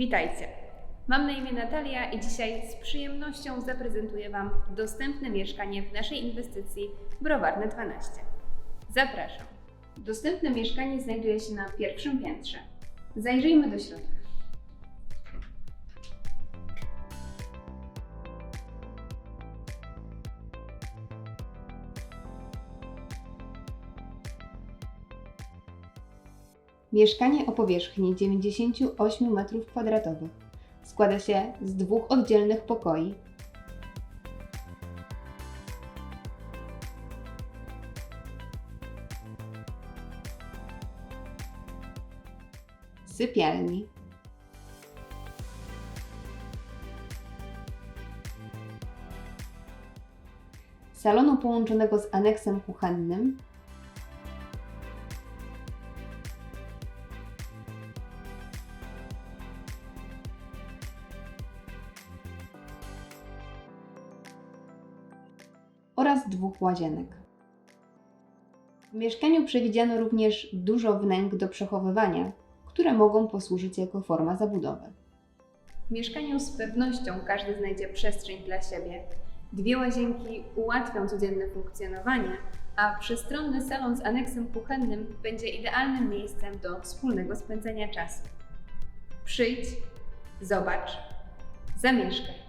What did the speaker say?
Witajcie. Mam na imię Natalia i dzisiaj z przyjemnością zaprezentuję Wam dostępne mieszkanie w naszej inwestycji Browarne 12. Zapraszam. Dostępne mieszkanie znajduje się na pierwszym piętrze. Zajrzyjmy do środka. Mieszkanie o powierzchni 98 m2 składa się z dwóch oddzielnych pokoi, sypialni, salonu połączonego z aneksem kuchennym, oraz dwóch łazienek. W mieszkaniu przewidziano również dużo wnęk do przechowywania, które mogą posłużyć jako forma zabudowy. W mieszkaniu z pewnością każdy znajdzie przestrzeń dla siebie. Dwie łazienki ułatwią codzienne funkcjonowanie, a przestronny salon z aneksem kuchennym będzie idealnym miejscem do wspólnego spędzania czasu. Przyjdź, zobacz, zamieszkaj.